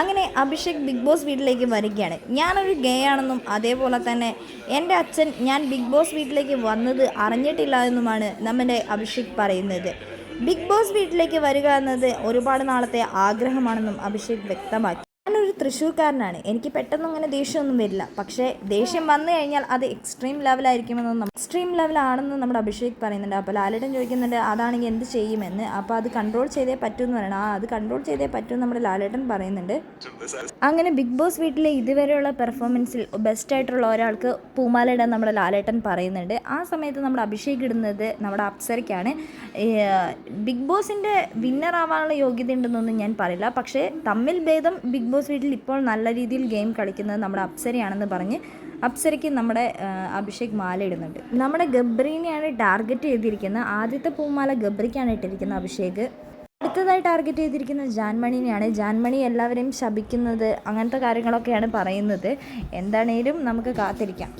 അങ്ങനെ Abhishek big boss വീട്ടിലേക്ക് വരികയാണ്. ഞാനൊരു ഗേ ആണെന്നും അതേപോലെ തന്നെ എന്റെ അച്ഛൻ ഞാൻ ബിഗ് ബോസ് വീട്ടിലേക്ക് വന്നത് അറിഞ്ഞിട്ടില്ല എന്നുമാണ് നമ്മുടെ അഭിഷേക് പറയുന്നത്. ബിഗ് ബോസ് വീട്ടിലേക്ക് വരിക എന്നത് ഒരുപാട് നാളത്തെ ആഗ്രഹമാണെന്നും അഭിഷേക് വ്യക്തമാക്കി. തൃശ്ശൂർക്കാരനാണ്. എനിക്ക് പെട്ടെന്ന് അങ്ങനെ ദേഷ്യമൊന്നും വരില്ല. പക്ഷേ ദേഷ്യം വന്നു കഴിഞ്ഞാൽ അത് എക്സ്ട്രീം ലെവലായിരിക്കുമെന്ന് എക്സ്ട്രീം ലെവലാണെന്ന് നമ്മുടെ അഭിഷേക് പറയുന്നുണ്ട്. അപ്പോൾ ലാലേട്ടൻ ചോദിക്കുന്നുണ്ട് അതാണെങ്കിൽ എന്ത് ചെയ്യുമെന്ന്? അപ്പോൾ അത് കൺട്രോൾ ചെയ്തേ പറ്റൂ എന്ന് പറയണം. ആ അത് കൺട്രോൾ ചെയ്തേ പറ്റൂ നമ്മുടെ ലാലേട്ടൻ പറയുന്നുണ്ട്. അങ്ങനെ ബിഗ് ബോസ് വീട്ടിലെ ഇതുവരെയുള്ള പെർഫോമൻസിൽ ബെസ്റ്റ് ആയിട്ടുള്ള ഒരാൾക്ക് പൂമാല ഇടാൻ നമ്മുടെ ലാലേട്ടൻ പറയുന്നുണ്ട്. ആ സമയത്ത് നമ്മുടെ അഭിഷേക് ഇടുന്നത് നമ്മുടെ അപ്സരയ്ക്കാണ്. ബിഗ് ബോസിന്റെ വിന്നർ ആവാനുള്ള യോഗ്യത ഉണ്ടെന്നൊന്നും ഞാൻ പറയില്ല. പക്ഷേ തമ്മിൽ ഭേദം ബിഗ് ബോസ് വീട്ടിൽ ഇപ്പോൾ നല്ല രീതിയിൽ ഗെയിം കളിക്കുന്നത് നമ്മുടെ അപ്സരയാണെന്ന് പറഞ്ഞ് അപ്സരയ്ക്ക് നമ്മുടെ അഭിഷേക് മാല ഇടുന്നുണ്ട്. നമ്മുടെ ഗബ്രീനെയാണ് ടാർഗറ്റ് ചെയ്തിരിക്കുന്നത്. ആദ്യത്തെ പൂമാല ഗബ്രിക്കാണ് ഇട്ടിരിക്കുന്നത് അഭിഷേക്. അടുത്തതായി ടാർഗറ്റ് ചെയ്തിരിക്കുന്നത് ജാൻമണിനെയാണ്. ജാൻമണി എല്ലാവരെയും ശപിക്കുന്നത് അങ്ങനത്തെ കാര്യങ്ങളൊക്കെയാണ് പറയുന്നത്. എന്താണേലും നമുക്ക് കാത്തിരിക്കാം.